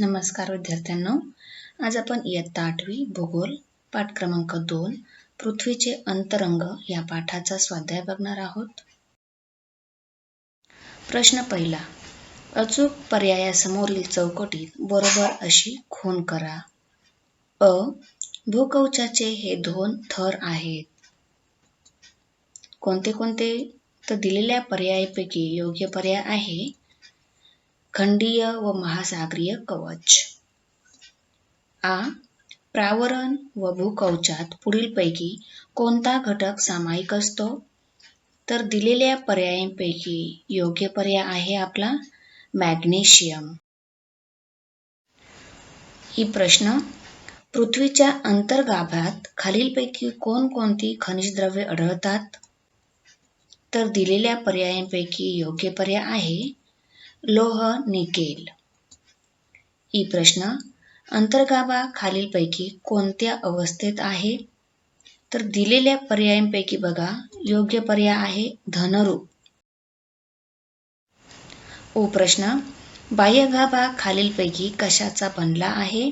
नमस्कार विद्यार्थ्यांनो. आज आपण इयत्ता आठवी भूगोल पाठ क्रमांक दोन पृथ्वीचे अंतरंग या पाठाचा स्वाध्याय बघणार आहोत. प्रश्न पहिला. अचूक पर्यायासमोरील चौकटीत बरोबर अशी खून करा. अ. भूकवचाचे हे दोन थर आहेत. कोणते कोणते? तर दिलेल्या पर्यायापैकी योग्य पर्याय आहे. खंडीय व महासागरीय कवच. आ. प्रावरण व भूकवचात पुढीलपैकी कोणता घटक सामायिक असतो? तर दिलेल्या पर्यायांपैकी योग्य पर्याय आहे आपला मॅग्नेशियम. ही प्रश्न पृथ्वीच्या अंतर्गाभात खालीलपैकी कोणकोणती खनिज द्रव्ये आढळतात? तर दिलेल्या पर्यायांपैकी योग्य पर्याय आहे लोह निकेल. ई प्रश्न अंतर्गाभा खालीलपैकी कोणत्या अवस्थेत आहे? तर दिलेल्या पर्यायांपैकी बघा योग्य पर्याय आहे धनरूप. ओ प्रश्न बाह्यगाभा खालीलपैकी कशाचा बनला आहे?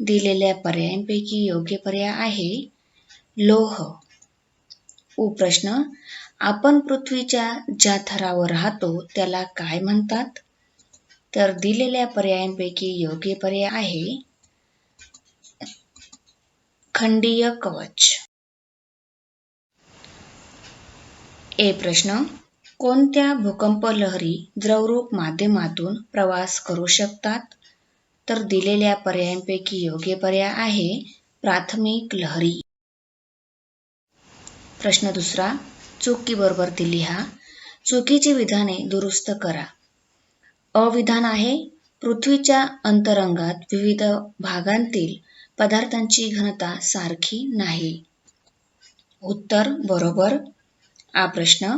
दिलेल्या पर्यायांपैकी योग्य पर्याय आहे लोह. उ प्रश्न आपण पृथ्वीच्या ज्या थरावर राहतो त्याला काय म्हणतात? तर दिलेल्या पर्यायांपैकी योग्य पर्याय आहे. खंडीय कवच. ए प्रश्न कोणत्या भूकंप लहरी द्रवरूप माध्यमातून प्रवास करू शकतात? तर दिलेल्या पर्यायांपैकी योग्य पर्याय आहे प्राथमिक लहरी. प्रश्न दुसरा चुकी बरोबर ती लिहा चुकीची विधाने दुरुस्त करा. अविधान आहे पृथ्वीच्या अंतरंगात विविध भागांतील पदार्थांची घनता सारखी नाही. उत्तर बरोबर. हा प्रश्न.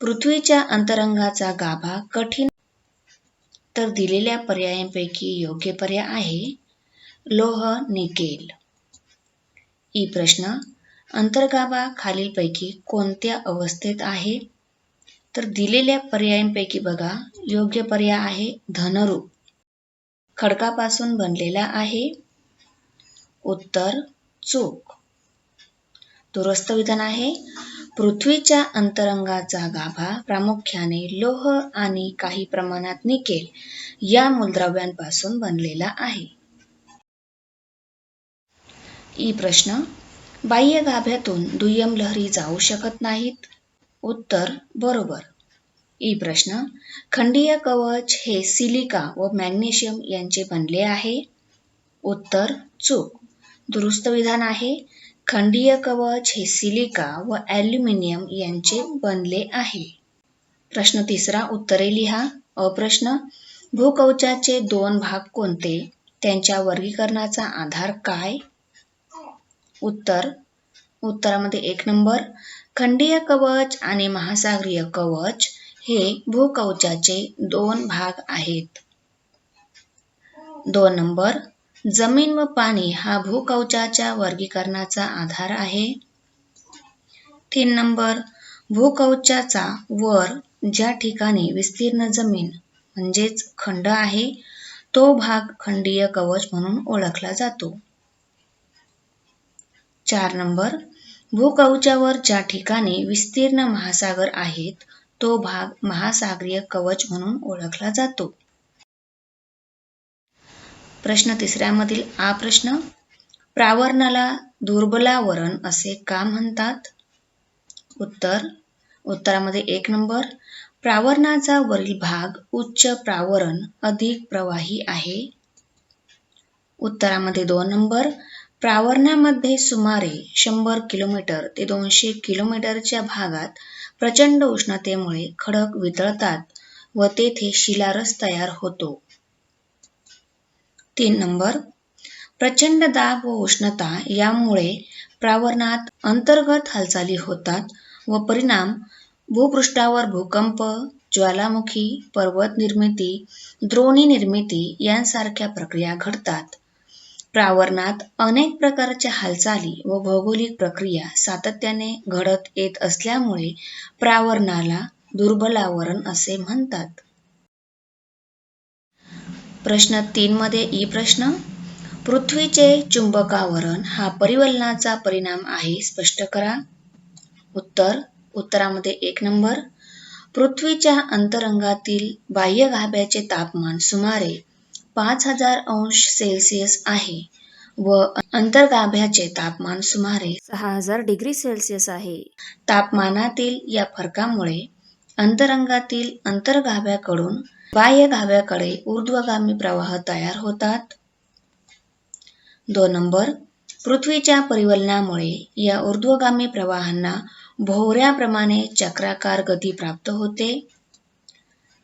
पृथ्वीच्या अंतरंगाचा गाभा कठीण. तर दिलेल्या पर्यायांपैकी योग्य पर्याय आहे. लोह निकेल. ई प्रश्न. अंतर्गाभा खालीलपैकी कोणत्या अवस्थेत आहे? तर दिलेल्या पर्यायांपैकी बघा. योग्य पर्याय आहे धनरूप. खडकापासून बनलेला आहे. उत्तर चूक. दुरुस्त विधान आहे. पृथ्वीच्या अंतरंगाचा गाभा प्रामुख्याने लोह आणि काही प्रमाणात निकेल या मूलद्रव्यांपासून बनलेला आहे. ई प्रश्न बाह्य गाभ्यातून दुय्यम लहरी जाऊ शकत नाहीत. उत्तर बरोबर. ई प्रश्न खंडीय कवच हे सिलिका व मॅग्नेशियम यांचे बनले आहे. उत्तर चूक. दुरुस्त विधान आहे. खंडीय कवच हे सिलिका व ॲल्युमिनियम यांचे बनले आहे. प्रश्न तिसरा उत्तरे लिहा. अप्रश्न भूकवचाचे दोन भाग कोणते? त्यांच्या वर्गीकरणाचा आधार काय? उत्तर. उत्तरामध्ये एक नंबर. खंडीय कवच आणि महासागरीय कवच हे भूकवचाचे दोन भाग आहेत. दोन नंबर. जमीन व पाणी हा भूकवचाच्या वर्गीकरणाचा आधार आहे. तीन नंबर. भूकवचाचा वर ज्या ठिकाणी विस्तीर्ण जमीन म्हणजेच खंड आहे तो भाग खंडीय कवच म्हणून ओळखला जातो. चार नंबर. भूकवचावर ज्या ठिकाणी विस्तीर्ण महासागर आहेत तो भाग महासागरीय कवच म्हणून ओळखला जातो. प्रश्न तिसऱ्यामधील आ प्रश्न प्रावरणाला दुर्बलावरण असे का म्हणतात? उत्तर उत्तरामध्ये एक नंबर. प्रावरणाचा वरील भाग उच्च प्रावरण अधिक प्रवाही आहे. उत्तरामध्ये दोन नंबर. प्रावरणामध्ये सुमारे शंभर किलोमीटर ते दोनशे किलोमीटरच्या भागात प्रचंड उष्णतेमुळे खडक वितळतात व तेथे शिलारस तयार होतो. तीन नंबर. प्रचंड दाब व उष्णता यामुळे प्रावरणात अंतर्गत हालचाली होतात व परिणाम भूपृष्ठावर भूकंप ज्वालामुखी पर्वत निर्मिती द्रोणी निर्मिती यांसारख्या प्रक्रिया घडतात. प्रावरणात अनेक प्रकारच्या हालचाली व भौगोलिक प्रक्रिया सातत्याने घडत येत असल्यामुळे प्रावरणाला दुर्बलावरण असे म्हणतात. प्रश्न तीन मध्ये ई प्रश्न पृथ्वीचे चुंबकावरण हा परिवलनाचा परिणाम आहे स्पष्ट करा. उत्तर उत्तरामध्ये एक नंबर पृथ्वीच्या अंतरंगातील बाह्य गाभ्याचे तापमान सुमारे पाच हजार अंश सेल्सिअस आहे व अंतर्गाभ्याचे तापमान सुमारे सहा हजार डिग्री सेल्सिअस आहे. तापमानातील या फरकामुळे अंतरंगातील अंतर्गाभ्याकडून बाह्य गाभ्याकडे ऊर्ध्वगामी प्रवाह तयार होतात. दोन नंबर पृथ्वीच्या परिवलनामुळे या ऊर्ध्वगामी प्रवाहांना भोवऱ्याप्रमाणे चक्राकार गती प्राप्त होते.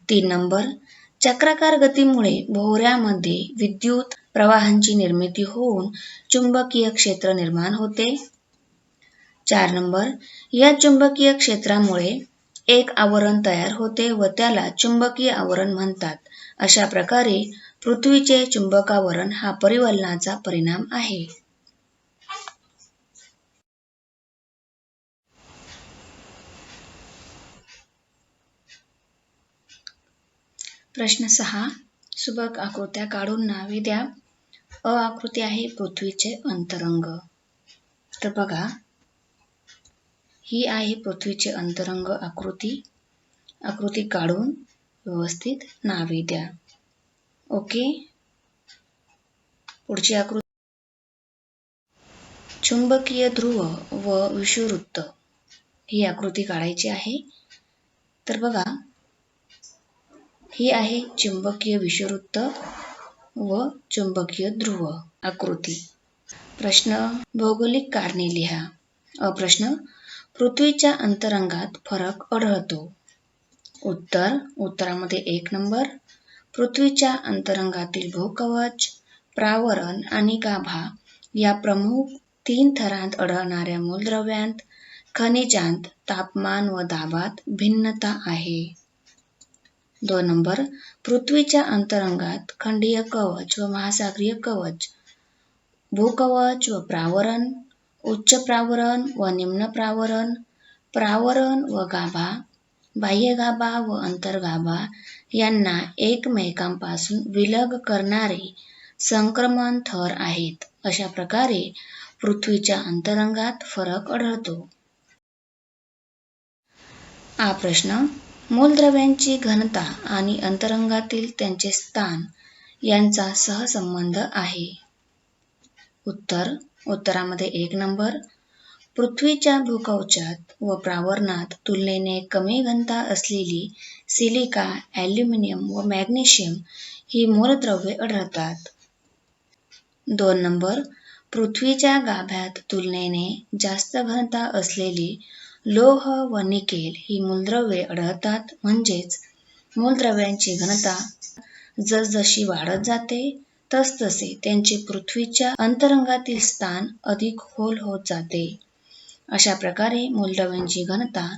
तीन नंबर चक्राकार गतीमुळे भोवऱ्यामध्ये विद्युत प्रवाहांची निर्मिती होऊन चुंबकीय क्षेत्र निर्माण होते. चार नंबर. या चुंबकीय क्षेत्रामुळे एक आवरण तयार होते व त्याला चुंबकीय आवरण म्हणतात. अशा प्रकारे पृथ्वीचे चुंबकावरण हा परिवलनाचा परिणाम आहे. प्रश्न सहा. सुबक आकृत्या काढून नावे द्या. अ आकृती आहे पृथ्वीचे अंतरंग. तर बघा. ही आहे पृथ्वीचे अंतरंग आकृती. आकृती काढून व्यवस्थित नावे द्या. ओके? पुढची आकृती. चुंबकीय ध्रुव व विषुववृत्त. ही आकृती काढायची आहे. तर बघा. ही आहे चुंबकीय विषुववृत्त व चुंबकीय ध्रुव आकृती. प्रश्न भौगोलिक कारणे लिहा. अप्रश्न पृथ्वीच्या अंतरंगात फरक आढळतो. उत्तर उत्तरामध्ये एक नंबर. पृथ्वीच्या अंतरंगातील भूकवच प्रावरण आणि गाभा या प्रमुख तीन थरांत आढळणाऱ्या मूलद्रव्यांत खनिजांत तापमान व दाबात भिन्नता आहे. दोन नंबर पृथ्वीच्या अंतरंगात खंडीय कवच व महासागरीय कवच भूकवच व प्रावरण उच्च प्रावरण व निम्न प्रावरण प्रावरण व गाभा बाह्य गाभा व अंतर्गाभा यांना एकमेकांपासून विलग करणारे संक्रमण थर आहेत. अशा प्रकारे पृथ्वीच्या अंतरंगात फरक आढळतो. हा प्रश्न मूलद्रव्यांची घनता आणि अंतरंगातील त्यांचे स्थान यांचा सहसंबंध आहे. उत्तर. उत्तरामध्ये एक नंबर. पृथ्वीच्या भूकवचात व प्रावरणात तुलनेने कमी घनता असलेली सिलिका ॲल्युमिनियम व मॅग्नेशियम ही मूलद्रव्ये आढळतात. दोन नंबर. पृथ्वीच्या गाभ्यात तुलनेने जास्त घनता असलेली लोह व निकेल ही मूलद्रव्ये आढळतात. म्हणजेच मूलद्रव्यांची घनता जसजशी वाढत जाते तसतसे त्यांचे पृथ्वीच्या अंतरंगातील स्थान अधिक खोल होत जाते. अशा प्रकारे मूलद्रव्यांची घनता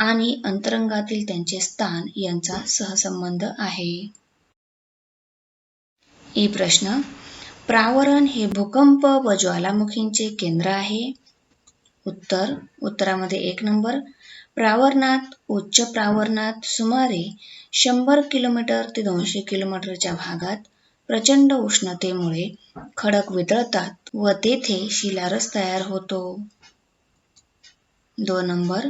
आणि अंतरंगातील त्यांचे स्थान यांचा सहसंबंध आहे. ई प्रश्न प्रावरण हे भूकंप व ज्वालामुखींचे केंद्र आहे. उत्तर उत्तरामध्ये एक नंबर. प्रावरणात उच्च प्रावरणात सुमारे शंभर किलोमीटर ते दोनशे किलोमीटरच्या भागात प्रचंड उष्णतेमुळे खडक वितळतात व तेथे शिलारस तयार होतो. दोन नंबर.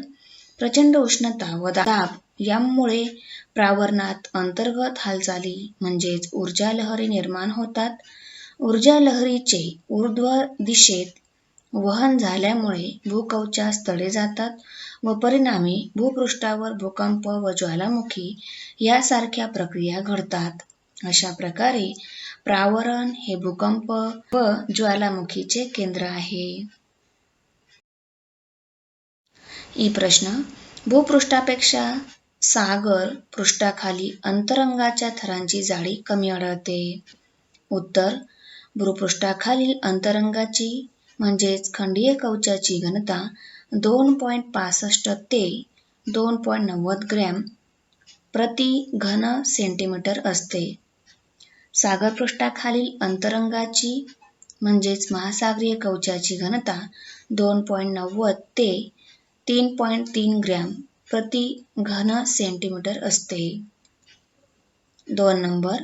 प्रचंड उष्णता व दाब यामुळे प्रावरणात अंतर्गत हालचाली म्हणजेच ऊर्जा लहरी निर्माण होतात. ऊर्जा लहरीचे ऊर्ध्व दिशेत वहन झाल्यामुळे भूकवचास तडे जातात व परिणामी भूपृष्ठावर भूकंप व ज्वालामुखी यासारख्या प्रक्रिया घडतात. अशा प्रकारे प्रावरण हे भूकंप व ज्वालामुखीचे केंद्र आहे. ई प्रश्न भूपृष्ठापेक्षा सागर पृष्ठाखाली अंतरंगाच्या थरांची जाडी कमी आढळते. उत्तर भूपृष्ठाखालील अंतरंगाची म्हणजेच खंडीय कवचाची घनता दोन पॉईंट पासष्ट ते दोन पॉईंट नव्वद ग्रॅम प्रति घन सेंटीमीटर असते. सागरपृष्ठाखालील अंतरंगाची म्हणजेच महासागरीय कवचाची घनता दोन पॉईंट नव्वद ते तीन पॉईंट तीन ग्रॅम प्रति घन सेंटीमीटर असते. दोन नंबर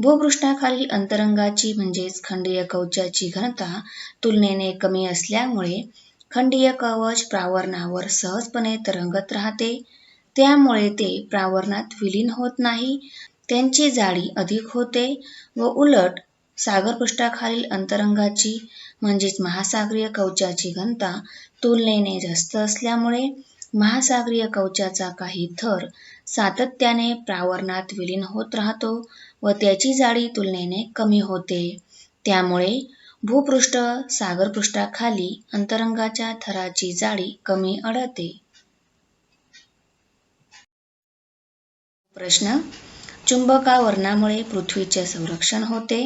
भूपृष्ठाखालील अंतरंगाची म्हणजेच खंडीय कवचाची घनता तुलनेने कमी असल्यामुळे खंडीय कवच प्रावरणावर सहजपणे तरंगत राहते. त्यामुळे ते प्रावरणात विलीन होत नाही त्यांची जाडी अधिक होते व उलट सागरपृष्ठाखालील अंतरंगाची म्हणजेच महासागरीय कवचाची घनता तुलनेने जास्त असल्यामुळे महासागरीय कवचाचा काही थर सातत्याने प्रावरणात विलीन होत राहतो व त्याची जाडी तुलनेने कमी होते. त्यामुळे भूपृष्ठ सागरपृष्ठाखाली अंतरंगाच्या थराची जाडी कमी आढळते. प्रश्न. चुंबकावरणामुळे पृथ्वीचे संरक्षण होते.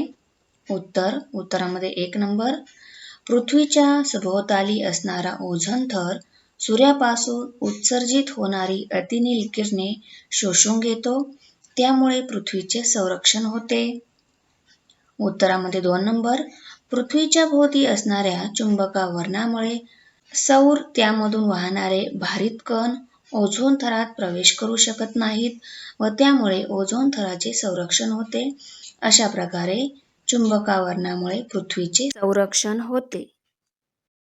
उत्तर. उत्तरामध्ये एक नंबर. पृथ्वीच्या सभोवताली असणारा ओझोन थर सूर्यापासून उत्सर्जित होणारी अतिनील किरणे शोषून घेतो. त्यामुळे पृथ्वीचे संरक्षण होते. उत्तरामध्ये दोन नंबर. पृथ्वीच्या भोवती असणाऱ्या चुंबकावरणामुळे सौर त्यामधून वाहणारे भारित कण ओझोन थरात प्रवेश करू शकत नाहीत व त्यामुळे ओझोन थराचे संरक्षण होते. अशा प्रकारे चुंबकावरणामुळे पृथ्वीचे संरक्षण होते.